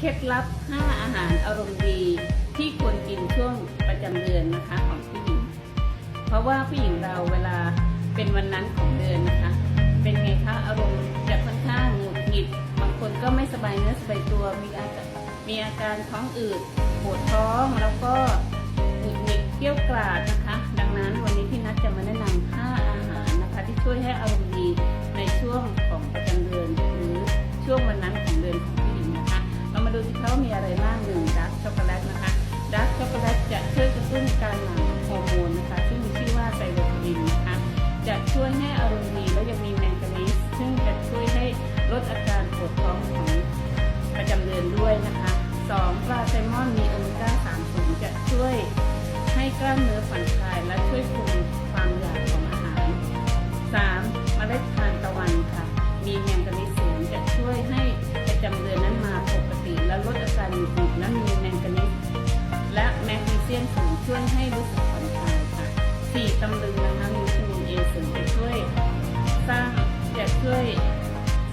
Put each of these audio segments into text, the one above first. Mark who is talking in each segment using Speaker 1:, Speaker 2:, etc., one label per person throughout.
Speaker 1: เคล็ดลับ 5 อาหารอารมณ์ดีที่ควรกินช่วงประจำเดือนนะคะของผู้หญิง เพราะว่าผู้หญิงเราเวลาเป็นวันนั้นของเดือนนะคะ เป็นไงคะอารมณ์จะค่อนข้างหงุดหงิด บางคนก็ไม่สบายเนื้อสบายตัว มีอาการมีอาการท้องอืดปวดท้องแล้วก็หงุดหงิดเกี้ยวกราดนะคะ ดังนั้นวันนี้พี่นัทจะมาแนะนำ5อาหารนะคะที่ช่วยให้อารมณ์ดี การหลั่งฮอร์โมนนะคะ ซึ่งมีชื่อว่าไซโตคินนะคะ จะช่วยให้อารมณ์ดีและยังมีแมงกานีสซึ่งจะช่วยให้ลดอาการปวดท้องของประจำเดือนด้วยนะคะสองปลาแซลมอนมีโอเมก้า3สูงจะช่วยให้กล้ามเนื้อผ่อนคลายและช่วยคุมความอยากของอาหาร 3. เมล็ดทานตะวันค่ะ มีแมงกานี 4. ตำลึงนะคะมีวิตามินเอสูงจะช่วยสร้างจะช่วย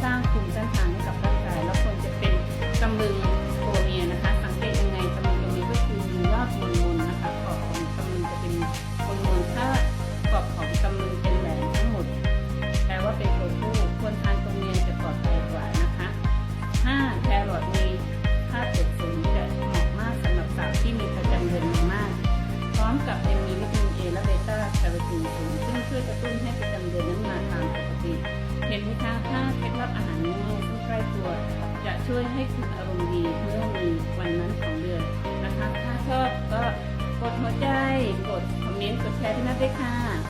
Speaker 1: สร้างภูมิต้านทานให้กับร่างกายแล้วควรจะเป็นตำลึงตัวเมียนะคะ สังเกตยังไงตำลึงตัวเมียก็คือมียอดมนๆนะคะขอบของตำลึงจะเป็นมนถ้ากรอบของตำลึงเป็นแหวนทั้งหมดแปลว่าเป็นตัวผู้ควรทานตัวเมียจะปลอดภัยกว่านะคะ 5. แครอทมีค่าเผ็ดสูงจะเหมาะมากสำหรับสาวที่มีประจำเดือนมาก พร้อมกับยังมีวิตามิน และเบต้าแคโรทีนสูงซึ่งช่วยกระตุ้นให้ประจำเดือนนั้นมาตามปกติ เห็นไหมคะถ้าเคล็ดลับอาหารง่ายๆซึ่งใกล้ตัว จะช่วยให้คุณอารมณ์ดีเมื่อมีวันนั้นของเดือนนะคะถ้าชอบก็กดหัวใจกดคอมเมนต์กดแชร์ที่นัดด้วยค่ะ